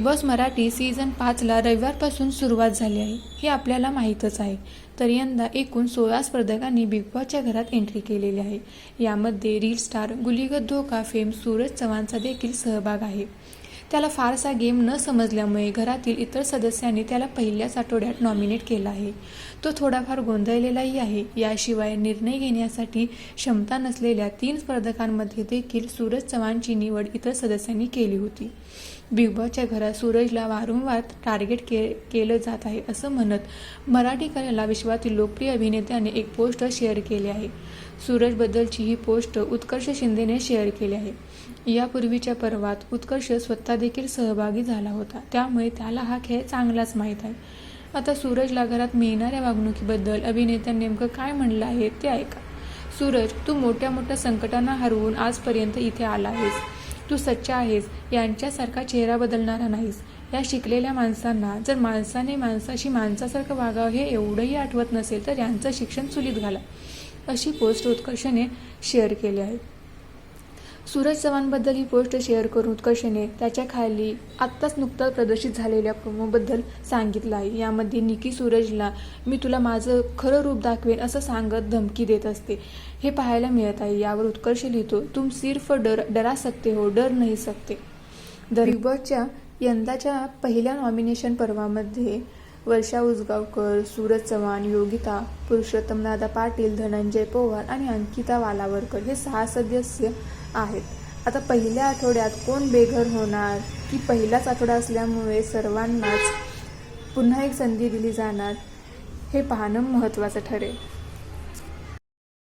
Big boss Marathi season पाचला रविवारपासून सुरुवात झाली आहे. हे आपल्याला माहीतच आहे. तर यंदा एकूण सोळा स्पर्धकांनी बिग बॉसच्या घरात एंट्री केलेली आहे. यामध्ये रील स्टार गुलिगत धोका फेम सूरज चव्हाणचा देखील सहभाग आहे. त्याला फारसा गेम न समजल्यामुळे घरातील इतर सदस्यांनी त्याला पहिल्याच आठवड्यात नॉमिनेट केला आहे. तो थोडाफार गोंधळलेलाही आहे. याशिवाय निर्णय घेण्यासाठी क्षमता नसलेल्या तीन स्पर्धकांमध्ये देखील सूरज चव्हाणची निवड इतर सदस्यांनी केली होती. बिग बॉसच्या घरात सूरजला वारंवार टार्गेट के केलं जात आहे असं म्हणत मराठी कलेला विश्वातील लोकप्रिय अभिनेत्याने एक पोस्ट शेअर केली आहे. सूरजबद्दलची ही पोस्ट उत्कर्ष शिंदेने शेअर केली आहे. यापूर्वीच्या पर्वात उत्कर्ष स्वतः देखील सहभागी झाला होता. त्यामुळे त्याला हा खेळ चांगलाच माहीत आहे. आता सूरजला घरात मिळणाऱ्या वागणुकीबद्दल अभिनेत्याने नेमकं काय म्हणलं आहे ते ऐका. सूरज तू मोठ्या मोठ्या संकटांना हरवून आजपर्यंत इथे आला आहेस. तू सच्चा आहेस यांच्यासारखा चेहरा बदलणारा नाहीस. या शिकलेल्या माणसांना जर माणसाने माणसाशी माणसासारखं वागावं हे एवढंही आठवत नसेल तर यांचं शिक्षण चुलीत घाला. अशी पोस्ट उत्कर्षने शेअर केली आहे. सूरज चव्हाणबद्दल ही पोस्ट शेअर करून उत्कर्षने त्याच्याखाली आत्ताच नुकताच प्रदर्शित झालेल्या प्रोमोबद्दल सांगितलं आहे. यामध्ये निकी सूरजला मी तुला माझं खरं रूप दाखवेन असं सांगत धमकी देत असते. हे पाहायला मिळत आहे. यावर उत्कर्ष लिहितो तुम सिर्फ डर डरा सकते हो डर नाही सकते द बिग बॉसच्या यंदाच्या पहिल्या नॉमिनेशन पर्वामध्ये वर्षा उसगावकर सूरज चव्हाण योगिता पुरुषोत्तमदादा पाटील धनंजय पवार आणि अंकिता वालावरकर हे सहा सदस्य आहेत. आता पहिल्या आठवड्यात कोण बेघर होणार? की पहिलाच आठवडा असल्यामुळे सर्वांनाच पुन्हा एक संधी दिली जाणार हे पाहणं महत्त्वाचं ठरेल.